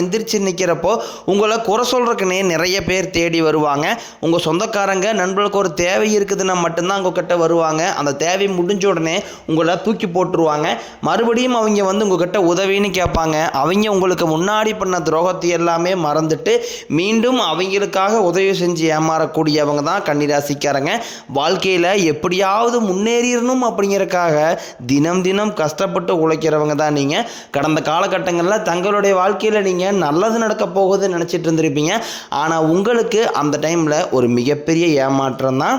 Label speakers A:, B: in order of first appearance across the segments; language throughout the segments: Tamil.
A: எந்திரிச்சு நிற்கிறப்போ உங்களை குறை சொல்கிறக்குனே நிறைய பேர் தேடி வருவாங்க. உங்கள் சொந்தக்காரங்க நண்பர்களுக்கு ஒரு தேவை இருக்குதுன்னா மட்டும்தான் உங்ககிட்ட வருவாங்க. அந்த தேவை முடிஞ்ச உடனே உங்களை தூக்கி போட்டுருவாங்க. மறுபடியும் அவங்க வந்து உங்ககிட்ட உதவின்னு கேட்பாங்க. அவங்க உங்களுக்கு முன்னாடி பண்ண துரோகத்தை எல்லாமே மறந்துட்டு மீண்டும் அவங்களுக்காக உதவி செஞ்சு ஏமாறக்கூடியவங்க தான் கன்னிராசிக்காரங்க. வாழ்க்கையில் எப்படியாவது முன்னேறிடணும் அப்படிங்கிறக்காக தினம் தினம் கஷ்டப்பட்டு உழைக்கிறவங்க தான் நீங்கள் கடந்த காலகட்டங்களில் தங்களுடைய வாழ்க்கையில் நீங்கள் நல்லது நடக்க போகுதுன்னு நினச்சிட்டு இருந்திருப்பீங்க ஆனால் உங்களுக்கு அந்த டைமில் ஒரு மிகப்பெரிய ஏமாற்றம் தான்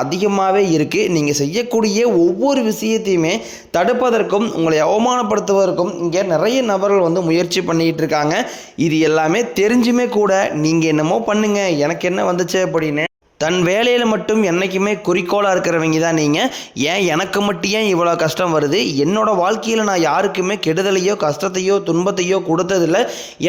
A: அதிகமாகவே இருக்குது நீங்கள் செய்யக்கூடிய ஒவ்வொரு விஷயத்தையுமே தடுப்பதற்கும் உங்களை அவமானப்படுத்துவதற்கும் இங்கே நிறைய நபர்கள் வந்து முயற்சி பண்ணிக்கிட்டு இருக்காங்க. இது எல்லாமே தெரிஞ்சுமே கூட நீங்கள் என்னமோ பண்ணுங்கள் எனக்கு என்ன வந்துச்சு அப்படின்னு தன் வேலையில் மட்டும் என்றைக்குமே குறிக்கோளாக இருக்கிறவங்க தான் நீங்கள் ஏன் எனக்கு மட்டும் ஏன் இவ்வளோ கஷ்டம் வருது? என்னோடய வாழ்க்கையில் நான் யாருக்குமே கெடுதலையோ கஷ்டத்தையோ துன்பத்தையோ கொடுத்ததில்ல.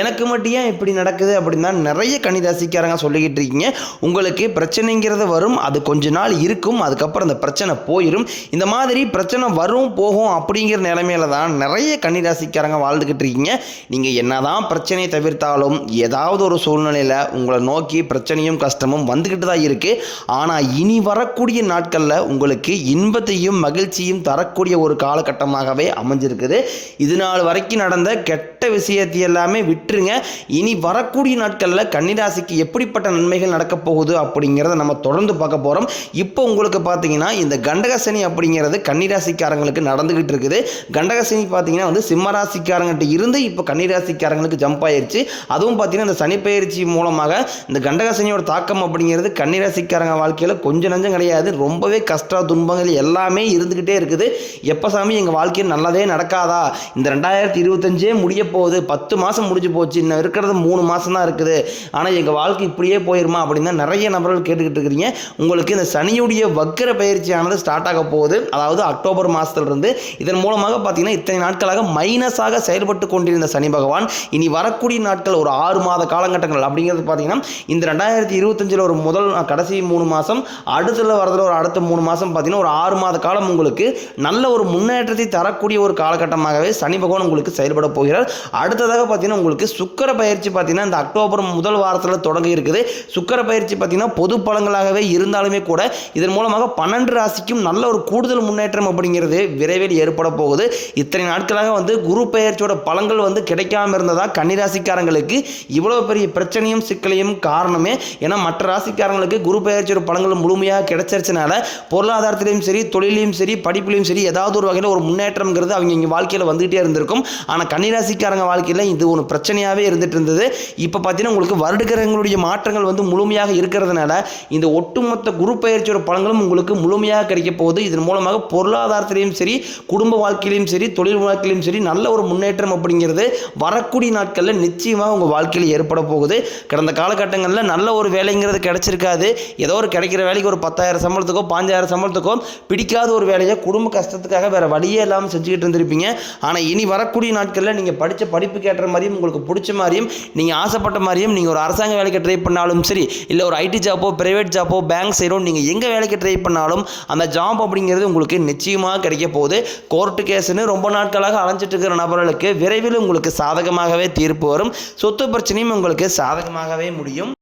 A: எனக்கு மட்டும் ஏன் இப்படி நடக்குது அப்படின்னு நிறைய கணிதாசிக்காரங்க சொல்லிக்கிட்டு இருக்கீங்க. உங்களுக்கு பிரச்சனைங்கிறது வரும் அது கொஞ்ச நாள் இருக்கும் அதுக்கப்புறம் அந்த பிரச்சனை போயிடும் இந்த மாதிரி பிரச்சனை வரும் போகும் அப்படிங்கிற நிலைமையில தான் நிறைய கன்னிராசிக்காரங்க வாழ்ந்துக்கிட்டு இருக்கீங்க. நீங்கள் என்னதான் பிரச்சனையை தவிர்த்தாலும் ஏதாவது ஒரு சூழ்நிலையில் உங்களை நோக்கி பிரச்சனையும் கஷ்டமும் வந்துக்கிட்டு தான் இருக்குது ஆனால் இனி வரக்கூடிய நாட்களில் உங்களுக்கு இன்பத்தையும் மகிழ்ச்சியும் தரக்கூடிய ஒரு காலகட்டமாகவே அமைஞ்சிருக்குது. இது நாள் வரைக்கும் நடந்த கெட்ட விஷயத்தை எல்லாமே விட்டுருங்க. இனி வரக்கூடிய நாட்களில் கன்னிராசிக்கு எப்படிப்பட்ட நன்மைகள் நடக்கப் போகுது அப்படிங்கிறத நம்ம தொடர்ந்து பார்க்க போகிறோம் இப்போ உங்களுக்கு பார்த்தீங்கன்னா இந்த கண்டகசனி அப்படிங்கிறது கன்னிராசிக்காரங்களுக்கு நடந்துக்கிட்டு இருக்குது. கண்டகசனி பார்த்தீங்கன்னா வந்து சிம்மராசிக்காரங்கிட்ட இருந்து இப்போ கன்னிராசிக்காரங்களுக்கு ஜம்ப் ஆயிருச்சு. அதுவும் பார்த்தீங்கன்னா இந்த சனிப்பெயர்ச்சி மூலமாக இந்த கண்டகசனியோட தாக்கம் அப்படிங்கிறது கன்னிராசிக்காரங்க வாழ்க்கையில் கொஞ்சம் நஞ்சம் கிடையாது. ரொம்பவே கஷ்ட துன்பங்கள் எல்லாமே இருந்துக்கிட்டே இருக்குது. எப்போ சாமி எங்கள் வாழ்க்கையில் நல்லதே நடக்காதா? இந்த ரெண்டாயிரத்தி இருபத்தஞ்சே முடிய போகுது பத்து மாதம் முடிஞ்சு போச்சு இன்னும் இருக்கிறது மூணு மாதம் தான் இருக்குது. ஆனால் எங்கள் வாழ்க்கை இப்படியே போயிருமா அப்படின்னு நிறைய நபர்கள் கேட்டுக்கிட்டு இருக்கிறீங்க. உங்களுக்கு இந்த சனியுடைய வக்கர பயிற்சியானது ஸ்டார்ட் ஆக போகுது. அதாவது அக்டோபர் மாதத்துலேருந்து இதன் மூலமாக பார்த்தீங்கன்னா இத்தனை நாட்களாக மைனஸாக செயல்பட்டு கொண்டிருந்த சனி பகவான் இனி வரக்கூடிய நாட்கள் ஒரு ஆறு மாத காலகட்டங்கள் அப்படிங்கிறது பார்த்தீங்கன்னா இந்த ரெண்டாயிரத்தி இருபத்தஞ்சில் ஒரு முதல் கடைசி மூணு மாதம் அடுத்துல வரதில் ஒரு அடுத்த மூணு மாதம் பார்த்தீங்கன்னா ஒரு ஆறு மாத காலம் உங்களுக்கு நல்ல ஒரு முன்னேற்றத்தை தரக்கூடிய ஒரு காலகட்டமாகவே சனி பகவான் உங்களுக்கு செயல்பட போகிறார். அடுத்ததாக பார்த்தீங்கன்னா உங்களுக்கு சுக்கர பயிற்சி பார்த்தீங்கன்னா இந்த அக்டோபர் முதல் வாரத்தில் தொடங்க இருக்குது. சுக்கர பயிற்சி பார்த்தீங்கன்னா பொது பலன்களாகவே இருந்தாலுமே கூட இதன் மூலமாக பன்னெண்டு ராசிக்கும் நல்ல ஒரு கூடுதல் முன்னேற்றம் அப்படிங்கிறது விரைவில் ஏற்பட போகுது. இத்தனை நாட்களாக வந்து குரு பெயர்ச்சியோட பலன்கள் வந்து கிடைக்காம இருந்ததா கன்னிராசிக்காரங்களுக்கு இவ்வளோ பெரிய பிரச்சனையும் சிக்கலையும் காரணமே. ஏன்னா மற்ற ராசிக்காரங்களுக்கு குரு பெயர்ச்சியோட பழங்கள் முழுமையாக கிடைச்சிருச்சனால பொருளாதாரத்திலையும் சரி தொழிலையும் சரி படிப்புலையும் சரி ஏதாவது ஒரு வகையில் ஒரு முன்னேற்றம்ங்கிறது அவங்க இங்கே வாழ்க்கையில் வந்துகிட்டே இருந்திருக்கும். ஆனால் கன்னிராசிக்காரங்க வாழ்க்கையில் இது ஒரு பிரச்சனையாகவே இருந்துட்டு இருந்தது. இப்போ பார்த்தீங்கன்னா உங்களுக்கு வருடகிரகங்களுடைய மாற்றங்கள் வந்து முழுமையாக இருக்கிறதுனால இந்த ஒட்டுமொத்த குரு பயிற்சியோட பலன்களும் உங்களுக்கு முழுமையாக கிடைக்க போகுது. இதன் மூலமாக பொருளாதாரத்திலையும் சரி குடும்ப வாழ்க்கையிலையும் சரி தொழில் வாழ்க்கையிலையும் சரி நல்ல ஒரு முன்னேற்றம் அப்படிங்கிறது வரக்கூடிய நாட்களில் நிச்சயமாக உங்கள் வாழ்க்கையில் ஏற்பட போகுது. கடந்த காலகட்டங்களில் நல்ல ஒரு வேலைங்கிறது கிடைச்சிருக்காது. ஏதோ ஒரு கிடைக்கிற வேலைக்கு ஒரு பத்தாயிரம் சம்பளத்துக்கோ பாஞ்சாயிரம் சம்பளத்துக்கோ பிடிக்காத ஒரு வேலையை குடும்ப கஷ்டத்துக்காக வேறு வழியே இல்லாமல் செஞ்சுக்கிட்டு இருந்திருப்பீங்க. ஆனால் இனி வரக்கூடிய நாட்களில் நீங்கள் படித்த படித்த படிப்புக்கு ஏற்ற மாதிரியும் உங்களுக்கு பிடிச்ச மாதிரியும் நீங்கள் ஆசைப்பட்ட மாதிரியும் நீங்கள் ஒரு அரசாங்க வேலைக்கு ட்ரை பண்ணாலும் சரி இல்லை ஒரு ஐடி ஜாப்போ ப்ரைவேட் ஜாப்போ பேங்க் சைடோ நீங்கள் எங்கே வேலைக்கு ட்ரை பண்ணாலும் அந்த ஜாப் அப்படிங்கிறது உங்களுக்கு நிச்சயமாக கிடைக்க போகுது. கோர்ட்டு கேஸ்னு ரொம்ப நாட்களாக அலைஞ்சிட்டு இருக்கிற நபர்களுக்கு விரைவில் உங்களுக்கு சாதகமாகவே தீர்ப்பு வரும். சொத்து பிரச்சனையும் உங்களுக்கு சாதகமாகவே முடியும்.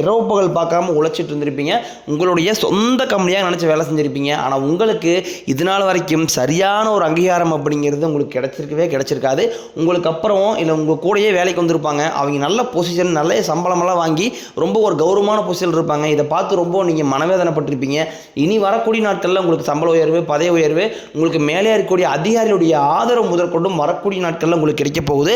A: இரவு பகல் பார்க்காம உழைச்சிட்டு இருந்திருப்பீங்க. உங்களுடைய சொந்த கம்பெனியாக நினச்சி வேலை செஞ்சுருப்பீங்க. ஆனால் உங்களுக்கு இது நாள் வரைக்கும் சரியான ஒரு அங்கீகாரம் அப்படிங்கிறது உங்களுக்கு கிடச்சிருக்கவே கிடைச்சிருக்காது. உங்களுக்கு அப்புறம் இல்லை உங்கள் கூடயே வேலைக்கு வந்திருப்பாங்க. அவங்க நல்ல பொசிஷன் நல்ல சம்பளமெல்லாம் வாங்கி ரொம்ப ஒரு கௌரவமான பொசிஷன் இருப்பாங்க. இதை பார்த்து ரொம்ப நீங்கள் மனவேதனைப்பட்டிருப்பீங்க. இனி வரக்கூடிய நாட்களில் உங்களுக்கு சம்பள உயர்வு பதவி உயர்வு உங்களுக்கு மேலே இருக்கக்கூடிய அதிகாரிகளுடைய ஆதரவு முதற்கொண்டும் வரக்கூடிய நாட்களில் உங்களுக்கு கிடைக்க போகுது.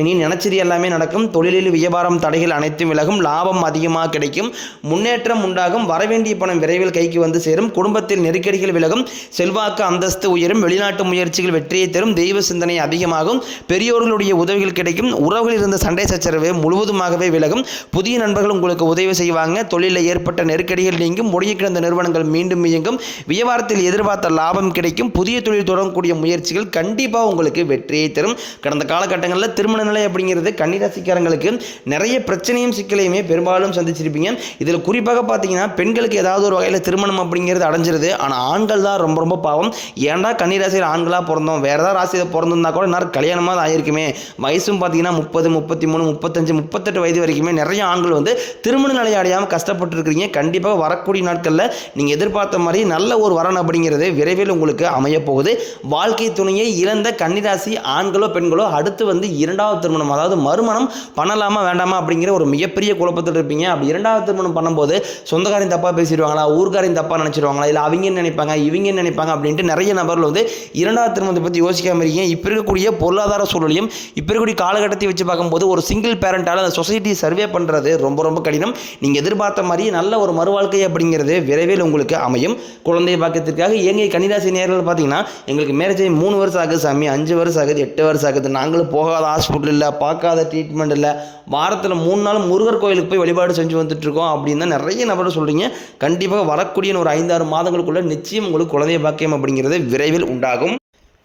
A: இனி நினச்சது எல்லாமே நடக்கும். தொழிலில் வியாபாரம் தடைகள் அனைத்தும் விலகும். லாபம் அதிகமாக கிடைக்கும். முன்னேற்றம் உண்டாகும். வரவேண்டிய பணம் விரைவில் கைக்கு வந்து சேரும். குடும்பத்தில் நெருக்கடிகள் விலகும். செல்வாக்கு அந்தஸ்து உயரும். வெளிநாட்டு முயற்சிகள் வெற்றியை தரும். தெய்வ சிந்தனை அதிகமாகும். பெரியோர்களுடைய உதவிகள் கிடைக்கும். உறவுகளில் இருந்த சண்டை சச்சரவு முழுவதுமாகவே விலகும். புதிய நண்பர்கள் உங்களுக்கு உதவி செய்வாங்க. தொழிலில் ஏற்பட்ட நெருக்கடிகள் நீங்கும். முடங்கி கிடந்த நிறுவனங்கள் மீண்டும் இயங்கும். வியாபாரத்தில் எதிர்பார்த்த லாபம் கிடைக்கும். புதிய தொழில் தொடங்கக்கூடிய முயற்சிகள் கண்டிப்பாக உங்களுக்கு வெற்றியை தரும். கடந்த காலகட்டங்களில் திருமண நிலை அப்படிங்கிறது கன்னிராசிக்காரங்களுக்கு நிறைய பிரச்சனையும் சிக்கலையுமே பெரும்பாலும் சந்திச்சிருப்பீங்க. இதில் குறிப்பாக பார்த்தீங்கன்னா பெண்களுக்கு ஏதாவது ஒரு வகையில் திருமணம் அப்படிங்கிறது அடைஞ்சிருது. ஆனால் ஆண்கள் தான் ரொம்ப ரொம்ப பாவம். ஏன்டா கன்னிராசியில் ஆண்களாக பிறந்தோம்? வேறு ஏதாவது ராசியில் பிறந்திருந்தா கூட நேரம் கல்யாணமாக தான் ஆயிருக்குமே. வயசும் பார்த்தீங்கன்னா முப்பது முப்பத்தி மூணு முப்பத்தஞ்சு முப்பத்தெட்டு வயது வரைக்குமே நிறைய ஆண்கள் வந்து திருமண நிலையை அடையாமல் கஷ்டப்பட்டு இருக்கிறீங்க கண்டிப்பாக வரக்கூடிய நாட்களில் நீங்கள் எதிர்பார்த்த மாதிரி நல்ல ஒரு வரன் அப்படிங்கிறது விரைவில் உங்களுக்கு அமையப்போகுது. வாழ்க்கை துணையை இழந்த கன்னிராசி ஆண்களோ பெண்களோ அடுத்து வந்து இரண்டாவது திருமணம் அதாவது மறுமணம் பண்ணலாமா வேண்டாமா அப்படிங்கிற ஒரு மிகப்பெரிய குழப்பத்தில் இருப்பீங்க அப்படி இரண்டாவது திருமணம் பண்ணும்போது சொந்தக்காரையும் தப்பாக பேசிடுவாங்களா? ஊர்க்காரையும் தப்பாக நினச்சிடுவாங்களா இல்லை அவங்க நினைப்பாங்க? இவங்க நினைப்பாங்க? அப்படின்ட்டு நிறைய நபர்கள் வந்து இரண்டாவது திருமணத்தை பற்றி யோசிக்காம இருக்கீங்க. இப்போ இருக்கக்கூடிய பொருளாதார சூழலையும் இப்போ இருக்கக்கூடிய காலகட்டத்தை வச்சு பார்க்கும்போது ஒரு சிங்கிள் பேரண்டால் அந்த சொசைட்டி சர்வே பண்ணுறது ரொம்ப ரொம்ப கடினம். நீங்கள் எதிர்பார்த்த மாதிரி நல்ல ஒரு மறுவாழ்க்கை அப்படிங்கிறது விரைவில் உங்களுக்கு அமையும். குழந்தை பாக்கியத்திற்காக எங்கள் கன்னிராசி நேரில் பார்த்தீங்கன்னா எங்களுக்கு மேரேஜ் மூணு வருஷம் ஆகுது சாமி. அஞ்சு வருஷம் ஆகுது எட்டு வருஷம் ஆகுது. நாங்களும் போகாத ஹாஸ்பிட்டல் இல்லை பார்க்காத ட்ரீட்மெண்ட் இல்லை. வாரத்தில் மூணு நாள் முருகர் கோயிலுக்கு போய் வழிபாடு செஞ்சு வந்துட்டு இருக்கோம் அப்படின்னு தான் நிறைய நபர் சொல்கிறீங்க கண்டிப்பாக வரக்கூடிய ஒரு ஐந்தாறு மாதங்களுக்குள்ள நிச்சயம் உங்களுக்கு குழந்தை பாக்கியம் அப்படிங்கிறது விரைவில் உண்டாகும்.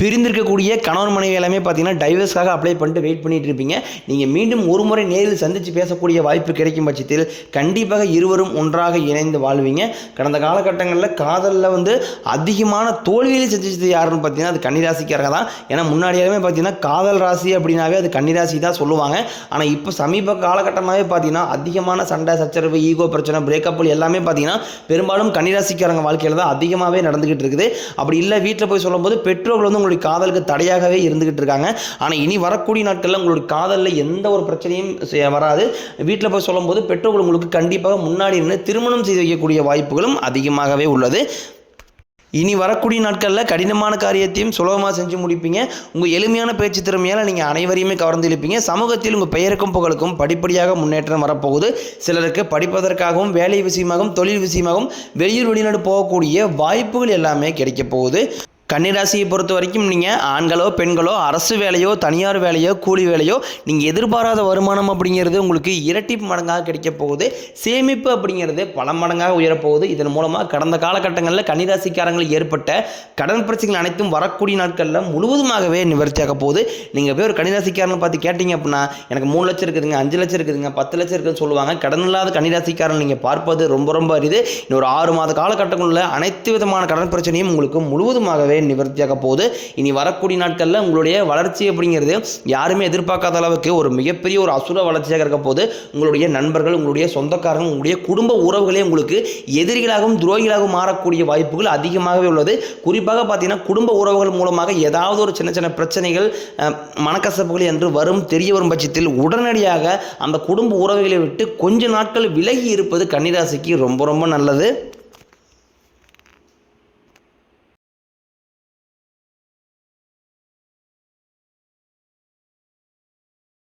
A: பிரிந்திருக்கக்கூடிய கணவன் மனைவி எல்லாமே பார்த்தீங்கன்னா டைவர்ஸ்க்காக அப்ளை பண்ணிட்டு வெயிட் பண்ணிட்டு இருப்பீங்க. நீங்கள் மீண்டும் ஒரு முறை நேரில் சந்தித்து பேசக்கூடிய வாய்ப்பு கிடைக்கும் பட்சத்தில் கண்டிப்பாக இருவரும் ஒன்றாக இணைந்து வாழ்வீங்க. கடந்த காலகட்டங்களில் காதலில் வந்து அதிகமான தோல்வியில் சந்திச்சது யாருன்னு பார்த்தீங்கன்னா அது கன்னிராசிக்காரங்க தான். ஏன்னா முன்னாடியாகவே பார்த்தீங்கன்னா காதல் ராசி அப்படின்னாவே அது கன்னிராசி தான் சொல்லுவாங்க. ஆனால் இப்போ சமீப காலகட்டமாகவே பார்த்தீங்கன்னா அதிகமான சண்டை சச்சரவு ஈகோ பிரச்சனை பிரேக்கப் எல்லாமே பார்த்தீங்கன்னா பெரும்பாலும் கன்னிராசிக்காரங்க வாழ்க்கையில் தான் அதிகமாகவே நடந்துக்கிட்டு இருக்குது. அப்படி இல்லை வீட்டில் போய் சொல்லும்போது பெற்றோர்கள் வந்து உங்களுடைய காதலுக்கு தடையாகவே இருந்துகிட்டு இருக்காங்க. ஆனால் இனி வரக்கூடிய நாட்களில் உங்களுடைய காதலில் எந்த ஒரு பிரச்சனையும் வராது. வீட்டில் போய் சொல்லும்போது பெற்றோர்கள் உங்களுக்கு கண்டிப்பாக முன்னாடி நின்று திருமணம் செய்து வைக்கக்கூடிய வாய்ப்புகளும் அதிகமாகவே உள்ளது. இனி வரக்கூடிய நாட்களில் கடினமான காரியத்தையும் சுலபமாக செஞ்சு முடிப்பீங்க. உங்கள் எளிமையான பேச்சு திறமையால் நீங்கள் அனைவரையுமே கவர்ந்து இழுப்பீங்க. சமூகத்தில் உங்கள் பெயருக்கும் புகழுக்கும் படிப்படியாக முன்னேற்றம் வரப்போகுது. சிலருக்கு படிப்பதற்காகவும் வேலை விஷயமாகவும் தொழில் விஷயமாகவும் வெளியூர் வெளிநாடு போகக்கூடிய வாய்ப்புகள் எல்லாமே கிடைக்க போகுது. கன்னிராசியை பொறுத்த வரைக்கும் நீங்கள் ஆண்களோ பெண்களோ அரசு வேலையோ தனியார் வேலையோ கூலி வேலையோ நீங்கள் எதிர்பாராத வருமானம் அப்படிங்கிறது உங்களுக்கு இரட்டிப்பு மடங்காக கிடைக்க போகுது. சேமிப்பு அப்படிங்கிறது பல மடங்காக உயரப்போகுது இதன் மூலமாக கடந்த காலகட்டங்களில் கன்னிராசிக்காரங்களுக்கு ஏற்பட்ட கடன் பிரச்சனைகள் அனைத்தும் வரக்கூடிய நாட்களில் முழுவதுமாகவே நிவர்த்தியாக போகுது. நீங்கள் போய் ஒரு கன்னிராசிக்காரன் பார்த்து கேட்டிங்க அப்படின்னா எனக்கு மூணு லட்சம் இருக்குதுங்க அஞ்சு லட்சம் இருக்குதுங்க பத்து லட்சம் இருக்குதுன்னு சொல்லுவாங்க. கடன் இல்லாத கன்னிராசிக்காரன் நீங்கள் பார்ப்பது ரொம்ப ரொம்ப அரிது. இன்னொரு ஆறு மாத காலகட்டங்களில் அனைத்து விதமான கடன் பிரச்சனையும் உங்களுக்கு முழுவதுமாகவே நிவர்த்தியாக போகுது. இனி வரக்கூடிய நாட்களில் உங்களுடைய வளர்ச்சி அப்படிங்கிறது யாருமே எதிர்பார்க்காத அளவுக்கு ஒரு மிகப்பெரிய ஒரு அசுர வளர்ச்சியாக இருக்க போது உங்களுடைய நண்பர்கள் உங்களுடைய சொந்தக்காரங்க உங்களுடைய குடும்ப உறவுகளே உங்களுக்கு எதிரிகளாகவும் துரோகிகளாகவும் மாறக்கூடிய வாய்ப்புகள் அதிகமாகவே உள்ளது. குறிப்பாக பார்த்தீங்கன்னா குடும்ப உறவுகள் மூலமாக ஏதாவது ஒரு சின்ன சின்ன பிரச்சனைகள் மனக்கசப்புகள் என்று வரும் தெரிய வரும் பட்சத்தில் உடனடியாக அந்த குடும்ப உறவுகளை விட்டு கொஞ்ச நாட்கள் விலகி இருப்பது கன்னிராசிக்கு ரொம்ப ரொம்ப நல்லது.